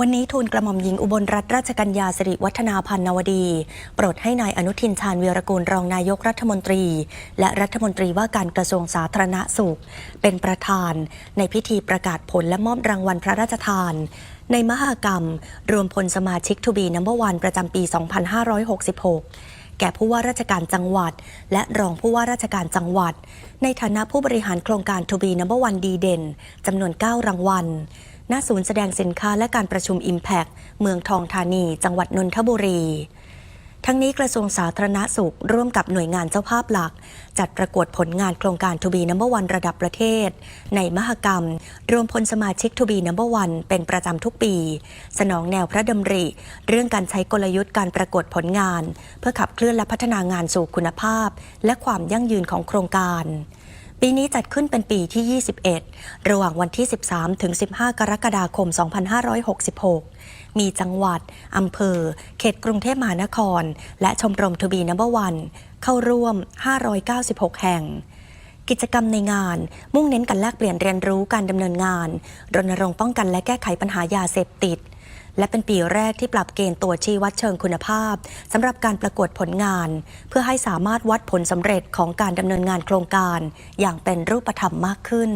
วันนี้ทูลกระหม่อมหญิงอุบลรัตนราชกัญญาสิริวัฒนาพันนวดี โปรดให้นายอนุทินชาญวีรกูลรองนายกรัฐมนตรี และรัฐมนตรีว่าการกระทรวงสาธารณสุข เป็นประธาน ในพิธีประกาศผลและมอบรางวัลพระราชทาน ในมหากรรม รวมพลสมาชิกทูบีนัมเบอร์วันประจำปี 2566แก่ผู้ว่าราชการจังหวัด และรองผู้ว่าราชการจังหวัด ในฐานะผู้บริหารโครงการทูบีนัมเบอร์วันดีเด่นจำนวน 9 รางวัล ณศูนย์แสดงสินค้าและการประชุม Impact เมืองทองธานี จังหวัดนนทบุรี ทั้งนี้กระทรวงสาธารณสุข ร่วมกับหน่วยงานเจ้าภาพหลัก จัดประกวดผลงานโครงการทูบีนัมเบอร์วันระดับประเทศ ในมหกรรม รวมพลสมาชิกทูบีนัมเบอร์วันเป็นประจำทุกปี สนองแนวพระดำริ เรื่องการใช้กลยุทธ์การประกวดผลงาน เพื่อขับเคลื่อนและพัฒนางานสู่คุณภาพ และความยั่งยืนของโครงการ ปีนี้จัดขึ้นเป็นปีที่ 21 ระหว่างวันที่ 13 ถึง 15 กรกฎาคม 2566 มีจังหวัด อำเภอ เขตกรุงเทพมหานคร และชมรมทบีนัมเบอร์วันเข้าร่วม 596 แห่งกิจกรรมในงาน มุ่งเน้นการแลกเปลี่ยนเรียนรู้การดำเนินงาน รณรงค์ป้องกันและแก้ไขปัญหายาเสพติด และเป็นปีแรกที่ปรับเกณฑ์ตัวชี้วัดเชิงคุณภาพสำหรับการประกวดผลงาน เพื่อให้สามารถวัดผลสำเร็จของการดำเนินงานโครงการ อย่างเป็นรูปธรรมมากขึ้น